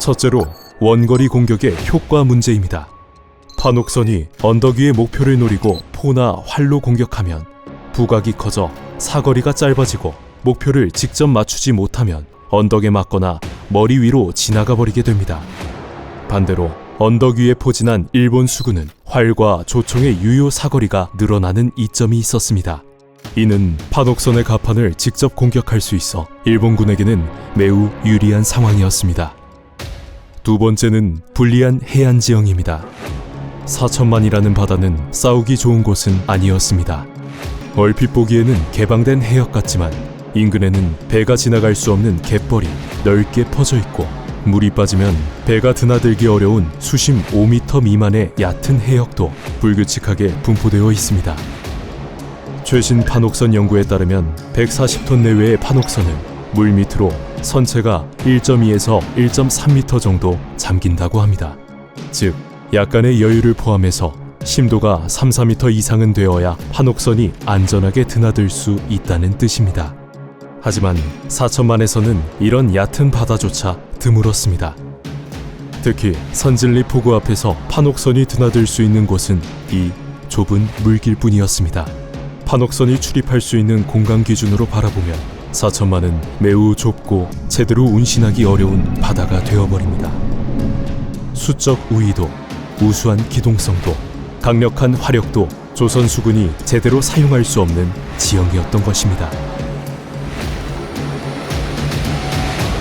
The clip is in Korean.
첫째로 원거리 공격의 효과 문제입니다. 판옥선이 언덕 위의 목표를 노리고 포나 활로 공격하면 부각이 커져 사거리가 짧아지고 목표를 직접 맞추지 못하면 언덕에 맞거나 머리 위로 지나가 버리게 됩니다. 반대로 언덕 위에 포진한 일본 수군은 활과 조총의 유효 사거리가 늘어나는 이점이 있었습니다. 이는 판옥선의 가판을 직접 공격할 수 있어 일본군에게는 매우 유리한 상황이었습니다. 두 번째는 불리한 해안 지형입니다. 사천만이라는 바다는 싸우기 좋은 곳은 아니었습니다. 얼핏 보기에는 개방된 해역 같지만 인근에는 배가 지나갈 수 없는 갯벌이 넓게 퍼져 있고 물이 빠지면 배가 드나들기 어려운 수심 5m 미만의 얕은 해역도 불규칙하게 분포되어 있습니다. 최신 판옥선 연구에 따르면 140톤 내외의 판옥선은 물 밑으로 선체가 1.2에서 1.3m 정도 잠긴다고 합니다. 즉, 약간의 여유를 포함해서 심도가 3, 4m 이상은 되어야 판옥선이 안전하게 드나들 수 있다는 뜻입니다. 하지만 사천만에서는 이런 얕은 바다조차 드물었습니다. 특히 선진리 포구 앞에서 판옥선이 드나들 수 있는 곳은 이 좁은 물길뿐이었습니다. 판옥선이 출입할 수 있는 공간 기준으로 바라보면 사천만은 매우 좁고 제대로 운신하기 어려운 바다가 되어버립니다. 수적 우위도 우수한 기동성도 강력한 화력도 조선 수군이 제대로 사용할 수 없는 지형이었던 것입니다.